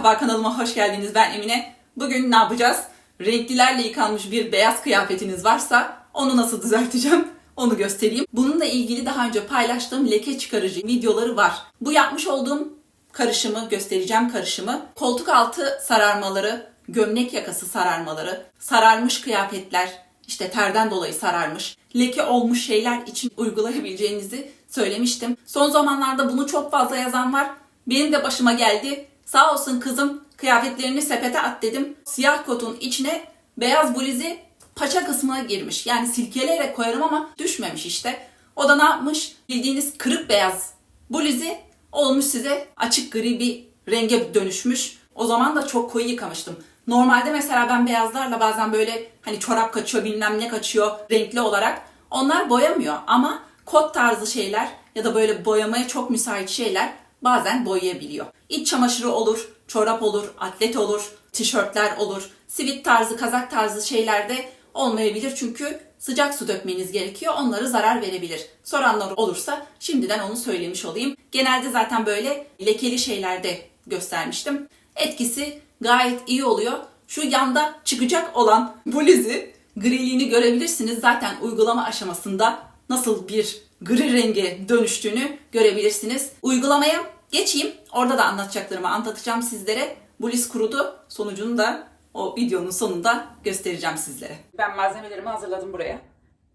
merhaba kanalıma hoş geldiniz. Ben Emine. Bugün ne yapacağız? Renklilerle yıkanmış bir beyaz kıyafetiniz varsa onu nasıl düzelteceğim? Onu göstereyim. Bununla ilgili daha önce paylaştığım leke çıkarıcı videoları var. Bu yapmış olduğum karışımı göstereceğim karışımı. Koltuk altı sararmaları, gömlek yakası sararmaları, sararmış kıyafetler, işte terden dolayı sararmış, leke olmuş şeyler için uygulayabileceğinizi söylemiştim. Son zamanlarda bunu çok fazla yazan var. Benim de başıma geldi. Sağ olsun kızım kıyafetlerini sepete at dedim. Siyah kotun içine beyaz bluzi paça kısmına girmiş. Yani silkeleyerek koyarım ama düşmemiş işte. O da ne yapmış? Bildiğiniz kırık beyaz bluzi olmuş size açık gri bir renge dönüşmüş. O zaman da çok koyu yıkamıştım. Normalde mesela ben beyazlarla bazen böyle hani çorap kaçıyor bilmem ne kaçıyor renkli olarak. Onlar boyamıyor ama kot tarzı şeyler ya da böyle boyamaya çok müsait şeyler bazen boyayabiliyor. İç çamaşırı olur, çorap olur, atlet olur, tişörtler olur, sivit tarzı, kazak tarzı şeylerde olmayabilir çünkü sıcak su dökmeniz gerekiyor. Onları zarar verebilir. Soranlar olursa şimdiden onu söylemiş olayım. Genelde zaten böyle lekeli şeylerde göstermiştim. Etkisi gayet iyi oluyor. Şu yanda çıkacak olan bluzi griliğini görebilirsiniz. Zaten uygulama aşamasında nasıl bir gri renge dönüştüğünü görebilirsiniz. Uygulamaya geçeyim. Orada da anlatacaklarımı anlatacağım sizlere. Bluz kurudu. Sonucunu da o videonun sonunda göstereceğim sizlere. Ben malzemelerimi hazırladım buraya.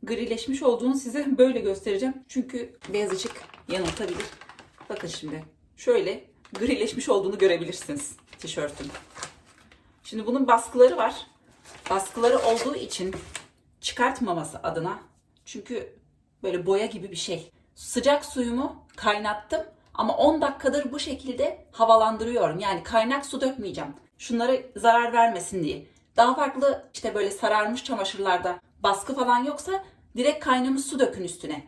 Grileşmiş olduğunu size böyle göstereceğim. Çünkü beyaz ışık yanıltabilir. Bakın şimdi. Şöyle grileşmiş olduğunu görebilirsiniz tişörtün. Şimdi bunun baskıları var. Baskıları olduğu için çıkartmaması adına çünkü böyle boya gibi bir şey. Sıcak suyumu kaynattım ama 10 dakikadır bu şekilde havalandırıyorum. Yani kaynak su dökmeyeceğim. Şunları zarar vermesin diye. Daha farklı işte böyle sararmış çamaşırlarda baskı falan yoksa direkt kaynamış su dökün üstüne.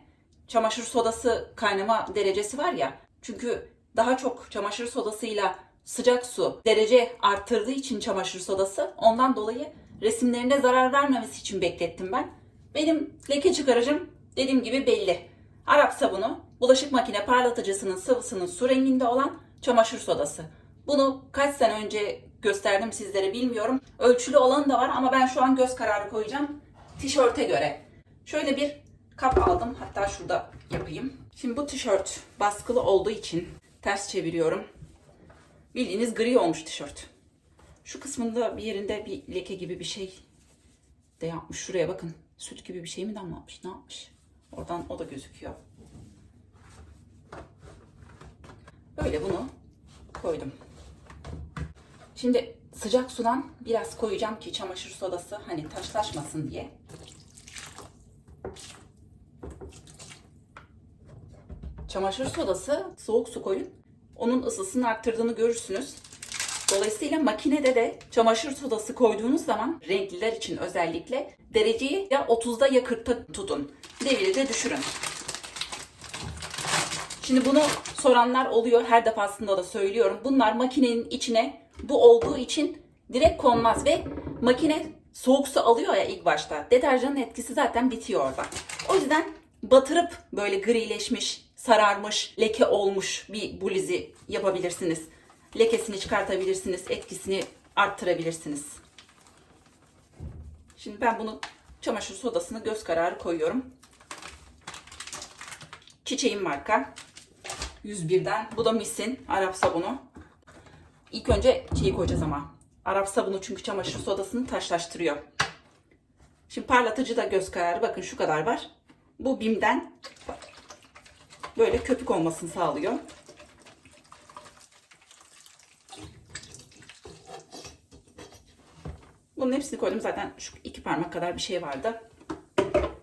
Çamaşır sodası kaynama derecesi var ya. Çünkü daha çok çamaşır sodasıyla sıcak su derece arttırdığı için çamaşır sodası ondan dolayı resimlerine zarar vermemesi için beklettim ben. Benim leke çıkarıcım dediğim gibi belli. Arap sabunu, bulaşık makine parlatıcısının sıvısının su renginde olan çamaşır sodası. Bunu kaç sene önce gösterdim sizlere bilmiyorum. Ölçülü olanı da var ama ben şu an göz kararı koyacağım tişörte göre. Şöyle bir kap aldım. Hatta şurada yapayım. Şimdi bu tişört baskılı olduğu için ters çeviriyorum. Bildiğiniz gri olmuş tişört. Şu kısmında bir yerinde bir leke gibi bir şey de yapmış. Şuraya bakın. Süt gibi bir şey mi damlatmış? Ne yapmış? Oradan o da gözüküyor. Böyle bunu koydum. Şimdi sıcak sudan biraz koyacağım ki çamaşır sodası hani taşlaşmasın diye. Çamaşır sodası soğuk su koyun. Onun ısısını arttırdığını görürsünüz. Dolayısıyla makinede de çamaşır sodası koyduğunuz zaman renkliler için özellikle dereceyi ya 30'da ya 40'ta tutun. Deviri de düşürün. Şimdi bunu soranlar oluyor. Her defasında da söylüyorum. Bunlar makinenin içine bu olduğu için direkt konmaz ve makine soğuk su alıyor ya ilk başta. Deterjanın etkisi zaten bitiyor orada. O yüzden batırıp böyle grileşmiş, sararmış, leke olmuş bir bluzi yapabilirsiniz. Lekesini çıkartabilirsiniz, etkisini arttırabilirsiniz. Şimdi ben bunu çamaşır sodasını göz kararı koyuyorum. Çiçeğin marka. 101'den. Bu da Miss'in Arap sabunu. İlk önce şeyi koyacağız ama. Arap sabunu çünkü çamaşır sodasını taşlaştırıyor. Şimdi parlatıcı da göz kararı. Bakın şu kadar var. Bu Bim'den böyle köpük olmasını sağlıyor. Bunun hepsini koydum. Zaten şu iki parmak kadar bir şey vardı.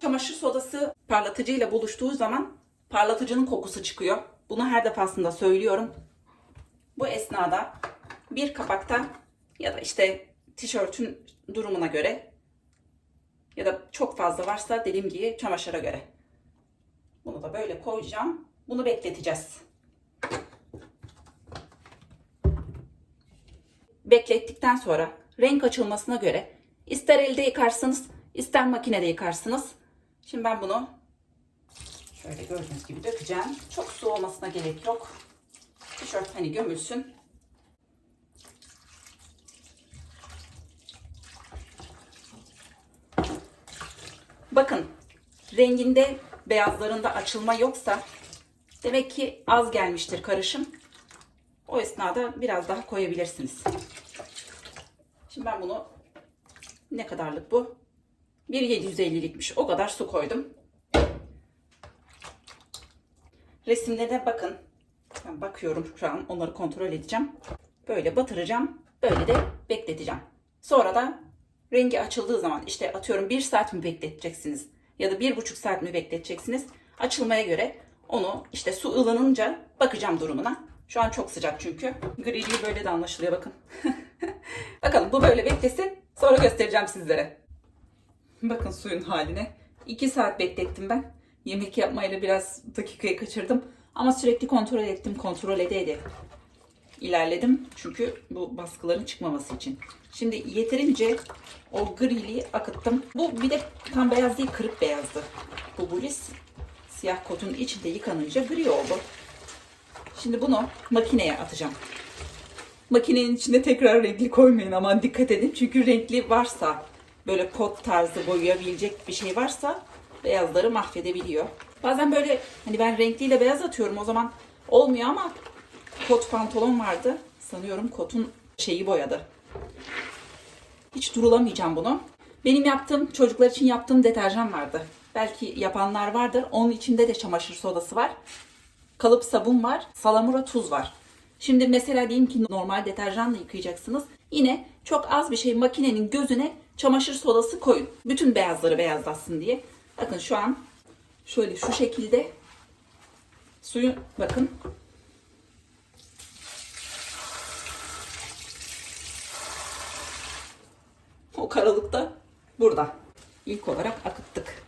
Çamaşır sodası parlatıcıyla buluştuğu zaman parlatıcının kokusu çıkıyor. Bunu her defasında söylüyorum. Bu esnada bir kapakta ya da işte tişörtün durumuna göre ya da çok fazla varsa dediğim gibi çamaşıra göre. Bunu da böyle koyacağım. Bunu bekleteceğiz. Beklettikten sonra renk açılmasına göre ister elde yıkarsınız ister makinede yıkarsınız. Şimdi ben bunu Şöyle gördüğünüz gibi dökeceğim. Çok su olmasına gerek yok. Tişört hani gömülsün. Bakın renginde beyazlarında açılma yoksa demek ki az gelmiştir karışım. O esnada biraz daha koyabilirsiniz. Şimdi ben bunu ne kadarlık bu? 1.750'likmiş. O kadar su koydum. Resimlere bakın. Ben bakıyorum şu an. Onları kontrol edeceğim. Böyle batıracağım. Böyle de bekleteceğim. Sonra da rengi açıldığı zaman işte atıyorum 1 saat mi bekleteceksiniz ya da 1,5 saat mi bekleteceksiniz? Açılmaya göre onu işte su ılınınca bakacağım durumuna. Şu an çok sıcak çünkü. Griliği böyle de anlaşılıyor bakın. Bakalım bu böyle beklesin. Sonra göstereceğim sizlere. Bakın suyun haline. 2 saat beklettim ben. Yemek yapmayla biraz dakikayı kaçırdım. Ama sürekli kontrol ettim. Kontrol ede ede ilerledim. Çünkü bu baskıların çıkmaması için. Şimdi yeterince o griliği akıttım. Bu bir de tam beyaz değil kırık beyazdı. Bu bulis siyah kotun içinde yıkanınca gri oldu. Şimdi bunu makineye atacağım. Makinenin içine tekrar renkli koymayın aman dikkat edin. Çünkü renkli varsa böyle pot tarzı boyayabilecek bir şey varsa beyazları mahvedebiliyor. Bazen böyle hani ben renkliyle beyaz atıyorum o zaman olmuyor ama kot pantolon vardı. Sanıyorum kotun şeyi boyadı. Hiç durulamayacağım bunu. Benim yaptığım, çocuklar için yaptığım deterjan vardı. Belki yapanlar vardır. Onun içinde de çamaşır sodası var. Kalıp sabun var. Salamura tuz var. Şimdi mesela diyelim ki normal deterjanla yıkayacaksınız. Yine çok az bir şey makinenin gözüne çamaşır sodası koyun. Bütün beyazları beyazlatsın diye. Bakın şu an şöyle şu şekilde suyu bakın O karalıkta burada. İlk olarak akıttık.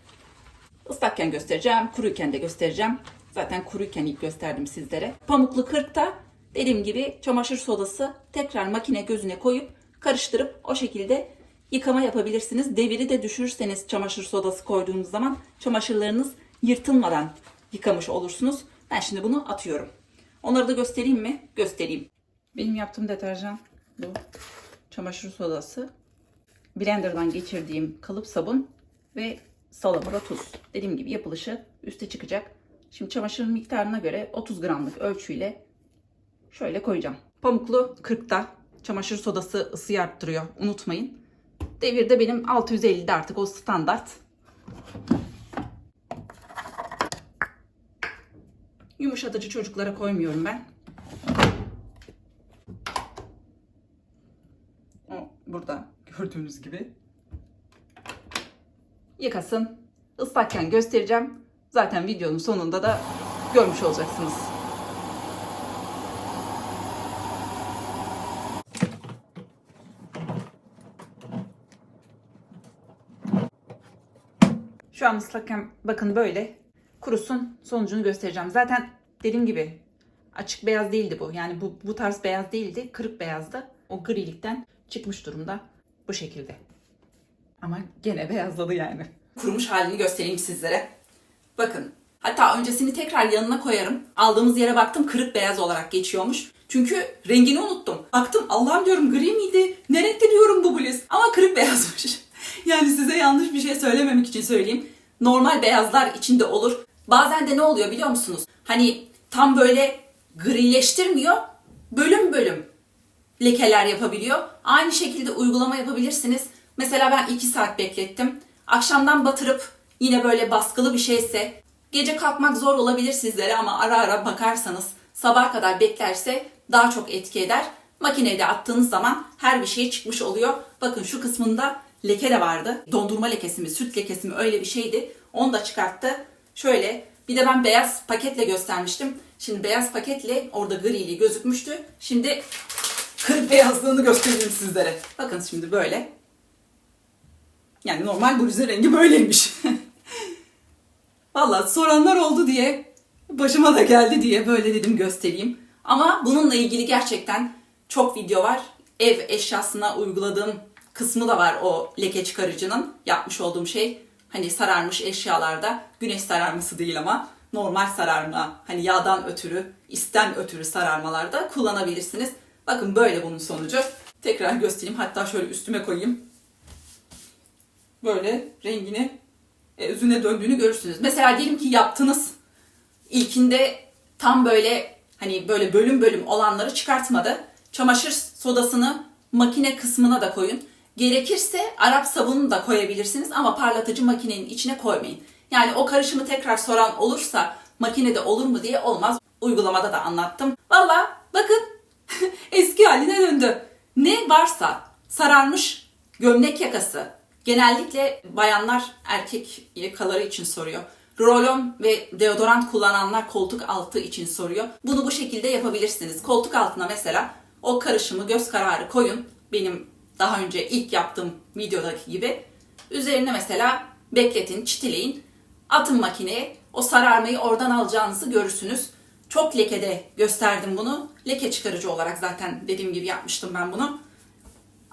Islakken göstereceğim, kuruyken de göstereceğim. Zaten kuruyken ilk gösterdim sizlere. Pamuklu kırkta dediğim gibi çamaşır sodası tekrar makine gözüne koyup karıştırıp o şekilde yıkama yapabilirsiniz. Deviri de düşürürseniz çamaşır sodası koyduğunuz zaman çamaşırlarınız yırtılmadan yıkamış olursunuz. Ben şimdi bunu atıyorum. Onları da göstereyim mi? Göstereyim. Benim yaptığım deterjan bu. Çamaşır sodası, blenderdan geçirdiğim kalıp sabun ve salamura tuz. Dediğim gibi yapılışı üste çıkacak. Şimdi çamaşır miktarına göre 30 gramlık ölçüyle şöyle koyacağım. Pamuklu 40'ta çamaşır sodası ısıyı arttırıyor. Unutmayın. Devirde benim 650'de artık o standart. Yumuşatıcı çocuklara koymuyorum ben. O burada gördüğünüz gibi. Yıkasın. Islakken göstereceğim. Zaten videonun sonunda da görmüş olacaksınız. Şu an ıslakken bakın böyle kurusun sonucunu göstereceğim. Zaten dediğim gibi açık beyaz değildi bu. Yani bu, bu tarz beyaz değildi. Kırık beyazdı. O grilikten çıkmış durumda. Bu şekilde. Ama gene beyazladı yani. Kurumuş halini göstereyim sizlere. Bakın. Hatta öncesini tekrar yanına koyarım. Aldığımız yere baktım kırık beyaz olarak geçiyormuş. Çünkü rengini unuttum. Baktım Allah'ım diyorum gri miydi? Ne renkte diyorum bu bluz? Ama kırık beyazmış. Yani size yanlış bir şey söylememek için söyleyeyim. Normal beyazlar içinde olur. Bazen de ne oluyor biliyor musunuz? Hani tam böyle grileştirmiyor. Bölüm bölüm lekeler yapabiliyor. Aynı şekilde uygulama yapabilirsiniz. Mesela ben 2 saat beklettim. Akşamdan batırıp yine böyle baskılı bir şeyse gece kalkmak zor olabilir sizlere ama ara ara bakarsanız sabah kadar beklerse daha çok etki eder. Makineye de attığınız zaman her bir şey çıkmış oluyor. Bakın şu kısmında leke de vardı. Dondurma lekesi mi, süt lekesi mi öyle bir şeydi. Onu da çıkarttı. Şöyle bir de ben beyaz paketle göstermiştim. Şimdi beyaz paketle orada grili gözükmüştü. Şimdi kırık beyazlığını göstereyim sizlere. Bakın şimdi böyle. Yani normal bluzun rengi böyleymiş. Valla soranlar oldu diye başıma da geldi diye böyle dedim göstereyim. Ama bununla ilgili gerçekten çok video var. Ev eşyasına uyguladığım kısmı da var o leke çıkarıcının yapmış olduğum şey. Hani sararmış eşyalarda güneş sararması değil ama normal sararma hani yağdan ötürü, isten ötürü sararmalarda kullanabilirsiniz. Bakın böyle bunun sonucu. Tekrar göstereyim. Hatta şöyle üstüme koyayım. Böyle rengini e, özüne döndüğünü görürsünüz. Mesela diyelim ki yaptınız. İlkinde tam böyle hani böyle bölüm bölüm olanları çıkartmadı. Çamaşır sodasını makine kısmına da koyun. Gerekirse Arap sabununu da koyabilirsiniz ama parlatıcı makinenin içine koymayın. Yani o karışımı tekrar soran olursa makinede olur mu diye olmaz. Uygulamada da anlattım. Valla bakın eski haline döndü. Ne varsa sararmış gömlek yakası. Genellikle bayanlar erkek yakaları için soruyor. Rolon ve deodorant kullananlar koltuk altı için soruyor. Bunu bu şekilde yapabilirsiniz. Koltuk altına mesela o karışımı göz kararı koyun. Benim daha önce ilk yaptığım videodaki gibi. Üzerine mesela bekletin, çitileyin. Atın makineye. O sararmayı oradan alacağınızı görürsünüz. Çok lekede gösterdim bunu. Leke çıkarıcı olarak zaten dediğim gibi yapmıştım ben bunu.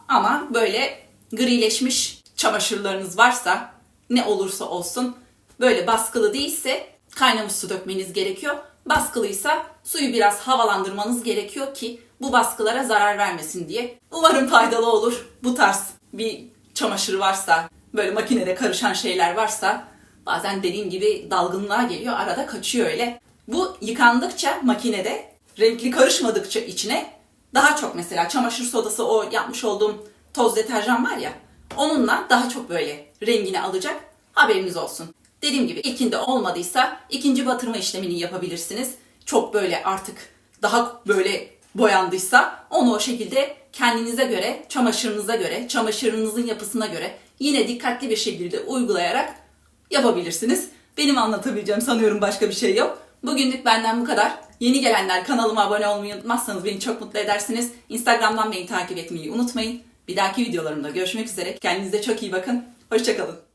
Ama böyle grileşmiş çamaşırlarınız varsa ne olursa olsun böyle baskılı değilse kaynamış su dökmeniz gerekiyor. Baskılıysa suyu biraz havalandırmanız gerekiyor ki bu baskılara zarar vermesin diye. Umarım faydalı olur. Bu tarz bir çamaşır varsa, böyle makinede karışan şeyler varsa bazen dediğim gibi dalgınlığa geliyor, arada kaçıyor öyle. Bu yıkandıkça makinede renkli karışmadıkça içine daha çok mesela çamaşır sodası o yapmış olduğum toz deterjan var ya onunla daha çok böyle rengini alacak haberiniz olsun. Dediğim gibi ilkinde olmadıysa ikinci batırma işlemini yapabilirsiniz. Çok böyle artık daha böyle boyandıysa onu o şekilde kendinize göre, çamaşırınıza göre, çamaşırınızın yapısına göre yine dikkatli bir şekilde uygulayarak yapabilirsiniz. Benim anlatabileceğim sanıyorum başka bir şey yok. Bugünlük benden bu kadar. Yeni gelenler kanalıma abone olmayı unutmazsanız beni çok mutlu edersiniz. Instagram'dan beni takip etmeyi unutmayın. Bir dahaki videolarımda görüşmek üzere. Kendinize çok iyi bakın. Hoşçakalın.